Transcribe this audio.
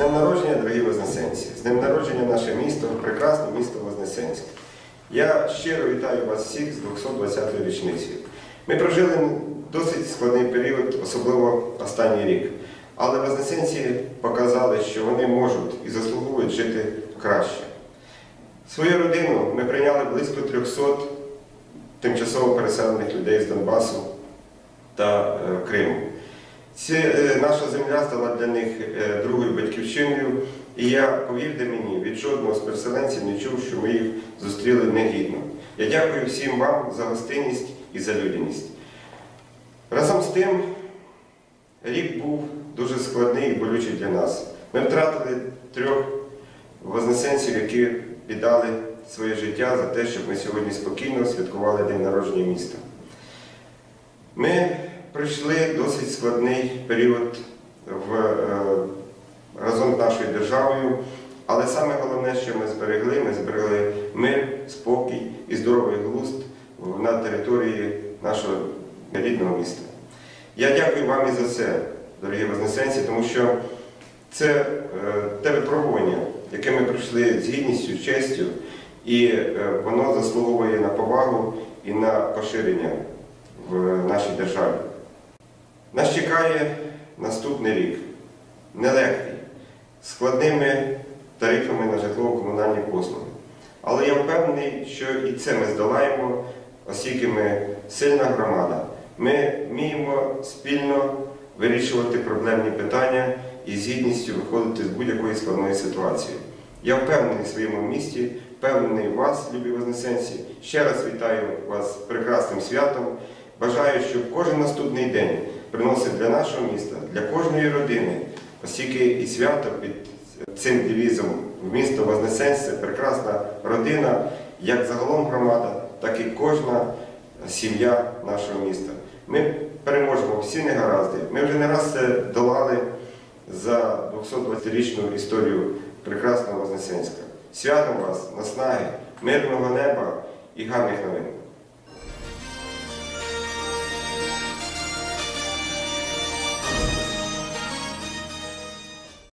днем народження, дорогі вознесенці! З днем народження наше місто, прекрасне місто Вознесенське. Я щиро вітаю вас всіх з 220-ї річницею. Ми прожили досить складний період, особливо останній рік. Але вознесенці показали, що вони можуть і заслуговують жити краще. Свою родину ми прийняли близько 300 тимчасово переселених людей з Донбасу та е, Криму. Це, наша земля стала для них е, другою батьківщиною, і я, повірте мені, від жодного з переселенців не чув, що ми їх зустріли негідно. Я дякую всім вам за гостинність і за людяність. Разом з тим, рік був дуже складний і болючий для нас. Ми втратили трьох вознесенців, які віддали своє життя за те, щоб ми сьогодні спокійно святкували День народження міста. Ми пройшли досить складний період в, е, разом з нашою державою, але саме головне, що ми зберегли, ми зберегли мир, спокій і здоровий глузд на території нашого рідного міста. Я дякую вам і за це, дорогі вознесенці, тому що це е, те випробування, яке ми пройшли з гідністю, честю, і е, воно заслуговує на повагу і на поширення в нашій державі. Нас чекає наступний рік, нелегкий, складними тарифами на житлово-комунальні послуги. Але я впевнений, що і це ми здолаємо, оскільки ми сильна громада. Ми вміємо спільно вирішувати проблемні питання і з гідністю виходити з будь-якої складної ситуації. Я впевнений в своєму місті, впевнений в вас, любі вознесенці. Ще раз вітаю вас з прекрасним святом. Бажаю, щоб кожен наступний день приносив для нашого міста, для кожної родини, оскільки і свято під цим девізом в місто Вознесенськ це прекрасна родина, як загалом громада, так і кожна сім'я нашого міста. Ми переможемо всі негаразди. Ми вже не раз це долали за 220-річну історію прекрасного Вознесенська. Святом вас, наснаги, мирного неба і гарних новин.